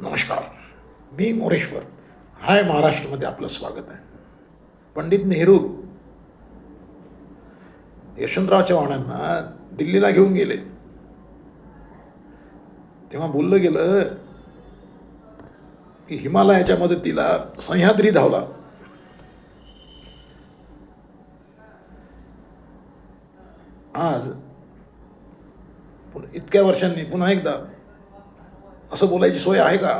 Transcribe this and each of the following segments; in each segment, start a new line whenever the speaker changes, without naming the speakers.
नमस्कार. मी मोरेश्वर. हाय महाराष्ट्रमध्ये आपलं स्वागत आहे. पंडित नेहरू. यशवंतराव चव्हाणांना दिल्लीला घेऊन गेले. तेव्हा बोललं गेलं की हिमालयाच्या मदतीला सह्याद्री धावला. आज इतक्या वर्षांनी पुन्हा एकदा असं बोलायची सोय आहे का?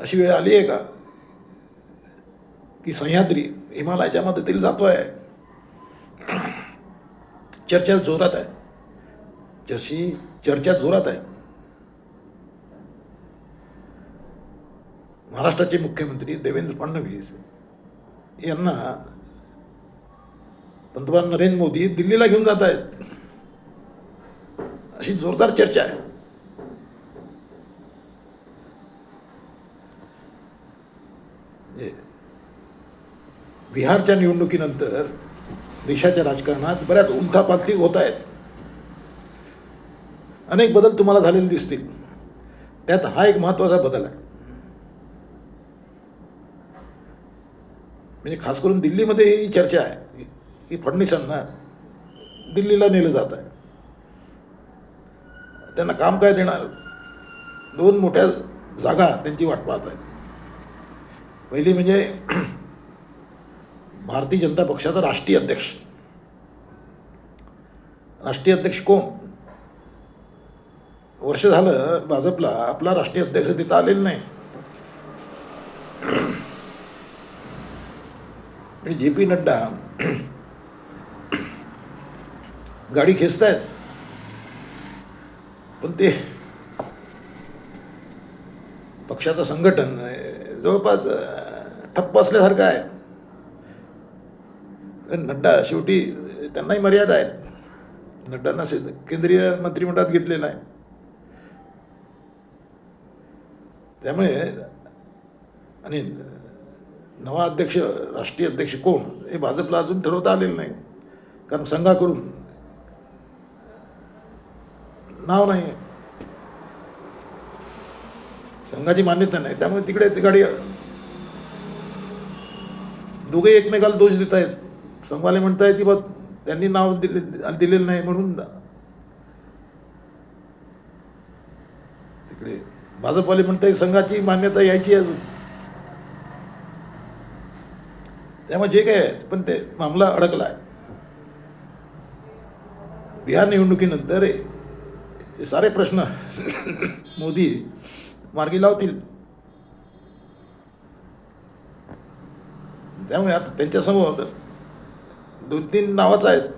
अशी वेळ आली आहे का? की सह्याद्री हिमालयाच्या मदतीला आहे चर्चा जोरात आहे. चर्ची चर्चा जोरात आहे. महाराष्ट्राचे मुख्यमंत्री देवेंद्र फडणवीस यांना पंतप्रधान नरेंद्र मोदी दिल्लीला घेऊन जात आहेत. अशी जोरदार चर्चा आहे. बिहारच्या निवडणुकीनंतर देशाच्या राजकारणात बऱ्याच उलथापालथी होत आहेत. अनेक बदल तुम्हाला झालेले दिसतील. त्यात हा एक महत्त्वाचा बदल आहे. म्हणजे खास करून दिल्लीमध्ये ही चर्चा आहे. की फडणवीसांना दिल्लीला नेलं जात आहे. त्यांना काम काय देणार? दोन मोठ्या जागा त्यांची वाट पाहत आहेत. पहिली म्हणजे भारतीय जनता पक्षाचा राष्ट्रीय अध्यक्ष. राष्ट्रीय अध्यक्ष कोण? वर्ष झालं भाजपला आपला राष्ट्रीय अध्यक्ष तिथं आलेला नाही. म्हणजे जे पी नड्डा गाडी खेचतायत. पण ते पक्षाचं संघटन जवळपास ठप्प असल्यासारखं आहे. कारण नड्डा शेवटी त्यांनाही मर्यादा आहेत. नड्डांना केंद्रीय मंत्रिमंडळात घेतलेलं आहे. त्यामुळे आणि नवा अध्यक्ष राष्ट्रीय अध्यक्ष कोण हे भाजपला अजून ठरवता आलेलं नाही. कारण संघाकडून नाव नाही. संघाची मान्यता नाही. त्यामुळे तिकडे ती गाडी दोघे एकमेकाला दोष देत आहेत संघवाले म्हणतायत की बा त्यांनी नाव दिले दिलेलं नाही म्हणून तिकडे भाजपवाले म्हणताय संघाची मान्यता यायची अजून. त्यामुळे जे काय आहे पण ते मामला अडकला आहे बिहार निवडणुकीनंतर हे सारे प्रश्न मोदी मार्गी लावतील. त्यामुळे आता त्यांच्यासमोर दोन तीन नावाच आहेत.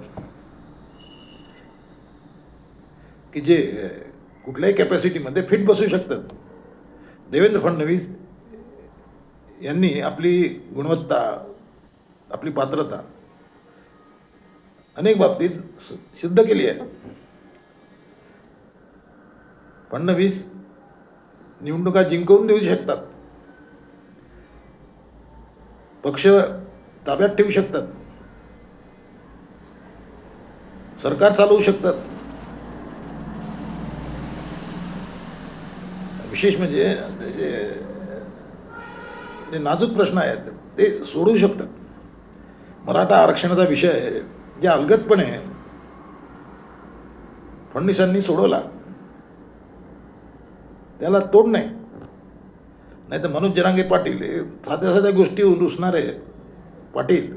की जे कुठल्याही कॅपॅसिटीमध्ये फिट बसू शकतात. देवेंद्र फडणवीस यांनी आपली गुणवत्ता आपली पात्रता अनेक बाबतीत सिद्ध केली आहे. फडणवीस निवडणुका जिंकवून देऊ शकतात. पक्ष ताब्यात ठेवू शकतात. सरकार चालवू शकतात. विशेष म्हणजे जे- जे नाजूक प्रश्न आहेत ते सोडवू शकतात. मराठा आरक्षणाचा विषय जे अलगदपणे फडणवीसांनी सोडवला त्याला तोड नाही. नाही तर मनोज जरांगे पाटील हे साध्या साध्या गोष्टी रुसणारे पाटील.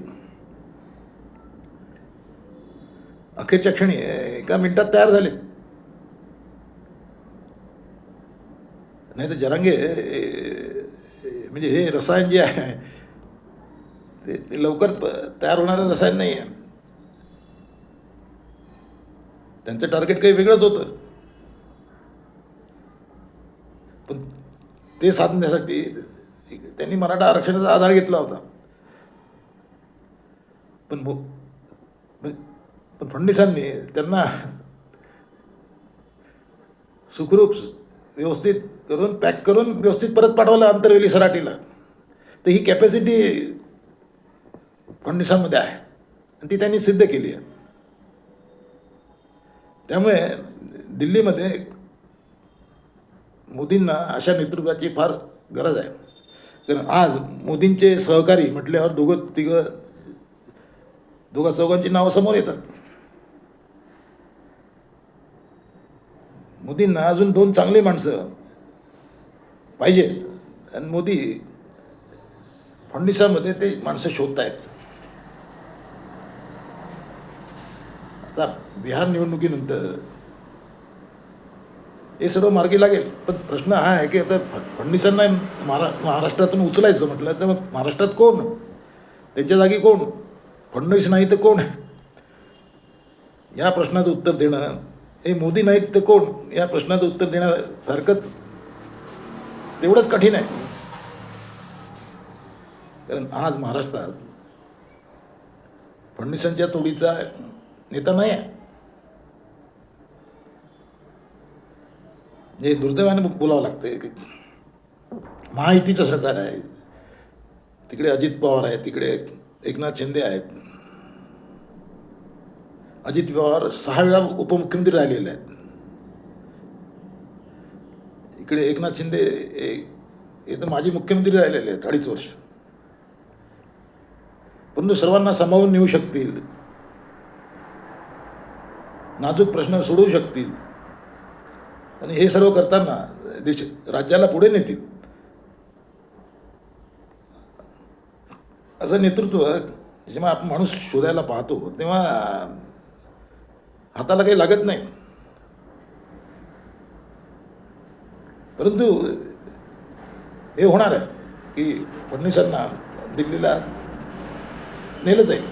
अखेरच्या क्षणी एका मिनिटात तयार झाले. नाही तर जरांगे म्हणजे हे रसायन जे आहे ते ते लवकर तयार होणारं रसायन नाही आहे त्यांचं टार्गेट काही वेगळंच होतं पण ते साधण्यासाठी त्यांनी मराठा आरक्षणाचा आधार घेतला होता. पण भो- पण पण फडणवीसांनी त्यांना सुखरूप व्यवस्थित करून पॅक करून व्यवस्थित परत पाठवलं आंतरवेली सराटीला. तर ही कॅपॅसिटी फडणवीसांमध्ये आहे. आणि ती त्यांनी सिद्ध केली आहे. त्यामुळे दिल्लीमध्ये मोदींना अशा नेतृत्वाची फार गरज आहे. कारण आज मोदींचे सहकारी म्हटल्यावर दोघं तिघं दोघा चौघांची नावं समोर येतात. मोदींना अजून दोन चांगली माणसं पाहिजेत. आणि मोदी फडणवीसामध्ये ते माणसं शोधत आहेत आता बिहार निवडणुकीनंतर हे सर्व मार्गी लागेल. पण प्रश्न हा आहे की आता फ फडणवीसांना महारा महाराष्ट्रातून उचलायचं म्हटलं तर मग महाराष्ट्रात कोण? त्यांच्या जागी कोण? फडणवीस नाही तर कोण? या प्रश्नाचं उत्तर देणं हे मोदी नाहीत तर कोण? या प्रश्नाचं उत्तर देण्यासारखंच तेवढंच कठीण आहे. कारण आज महाराष्ट्रात फडणवीसांच्या तोडीचा नेता नाही आहे. जे दुर्दैवाने बोलावं लागतं महायुतीचं सरकार आहे. तिकडे अजित पवार आहे तिकडे एकनाथ शिंदे आहेत. अजित पवार सहा वेळा उपमुख्यमंत्री राहिलेले आहेत. इकडे एकनाथ शिंदे हे तर माजी मुख्यमंत्री राहिलेले आहेत अडीच वर्ष. परंतु सर्वांना सामावून नेऊ शकतील. नाजूक प्रश्न सोडवू शकतील. आणि हे सर्व करताना देश राज्याला पुढे नेतील. असं नेतृत्व जेव्हा आपण माणूस शोधायला पाहतो तेव्हा हाताला काही लागत नाही. परंतु हे होणार आहे की फडणवीसांना दिल्लीला नेलं जाईल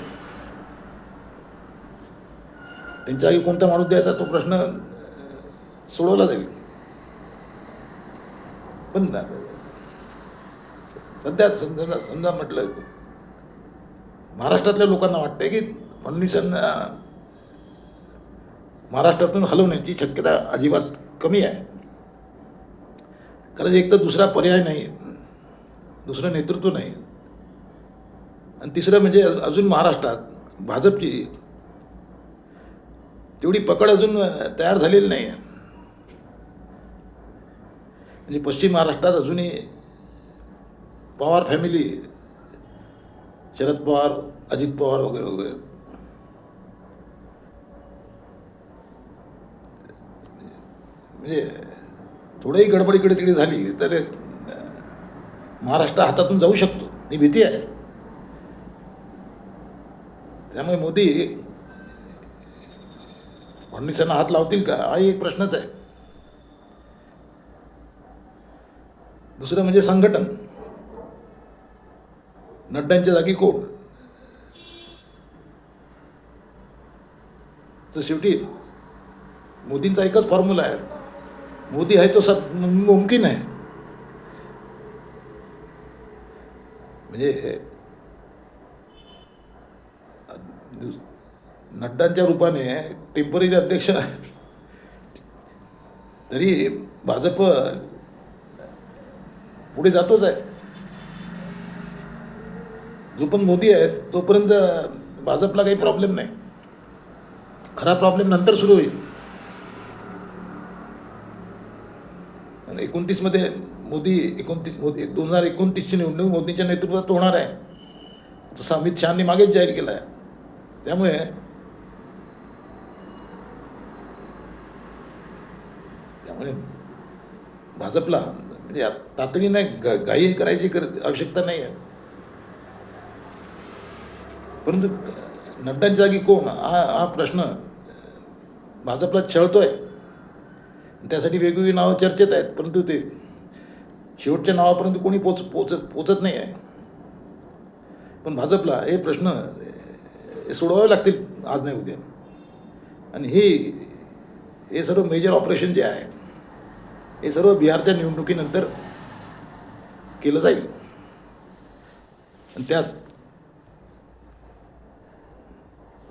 त्यांच्या कोणता माणूस द्यायचा तो प्रश्न सोडवला जाईल पण सध्या समजा समजा म्हटलं महाराष्ट्रातल्या लोकांना वाटतंय की फडणवीसांना महाराष्ट्रातून हलवण्याची शक्यता अजिबात कमी आहे. कारण एक तर दुसरा पर्याय नाही दुसरं नेतृत्व नाही. आणि तिसरं म्हणजे अजून महाराष्ट्रात भाजपची तेवढी पकड अजून तयार झालेली नाही. आहे म्हणजे पश्चिम महाराष्ट्रात अजूनही पवार फॅमिली शरद पवार अजित पवार वगैरे वगैरे. म्हणजे थोडंही गडबडीकडे तिकडे झाली तर महाराष्ट्र हातातून जाऊ शकतो. ही भीती आहे. त्यामुळे मोदी फडणवीसांना हात लावतील का? हा एक प्रश्नच आहे. दुसरं म्हणजे संघटन. नड्ड्यांच्या जागी कोण तर शेवटी मोदींचा एकच फॉर्म्युला आहे. मोदी आहे तो सत मुमकिन आहे. म्हणजे नड्डांच्या रूपाने टेंपररी अध्यक्ष तरी भाजप पुढे जातोच आहे. जो पण मोदी आहे तोपर्यंत भाजपला काही प्रॉब्लेम नाही. खरा प्रॉब्लेम नंतर सुरू होईल. आणि एकोणतीसमध्ये मोदी एकोणतीस मोदी दोन हजार एकोणतीसची निवडणूक मोदींच्या नेतृत्वात होणार आहे. जसं अमित शहानी मागेच जाहीर केलं आहे त्यामुळे त्यामुळे भाजपला म्हणजे तातडीने ग घाई करायची गरज आवश्यकता नाही आहे. परंतु नड्डांच्या जागी कोण? हा हा प्रश्न भाजपला छळतोय. त्यासाठी वेगवेगळी नावं चर्चेत आहेत परंतु ते शेवटच्या नावापर्यंत कोणी पोच पोचत पोचत नाही आहे. पण भाजपला हे प्रश्न सोडवावे लागतील आज नाही उद्या. आणि हे हे सर्व मेजर ऑपरेशन जे आहे हे सर्व बिहारच्या निवडणुकीनंतर केलं जाईल. आणि त्यात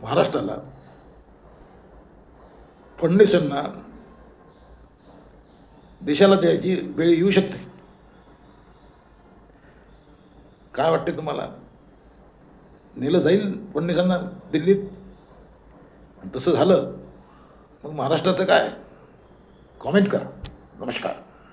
महाराष्ट्राला फडणवीसांना देशाला द्यायची वेळ येऊ शकते. काय वाटते तुम्हाला? नेलं जाईल फडणवीसांना दिल्लीत? तसं झालं मग महाराष्ट्राचं काय? कॉमेंट करा. नमस्कार।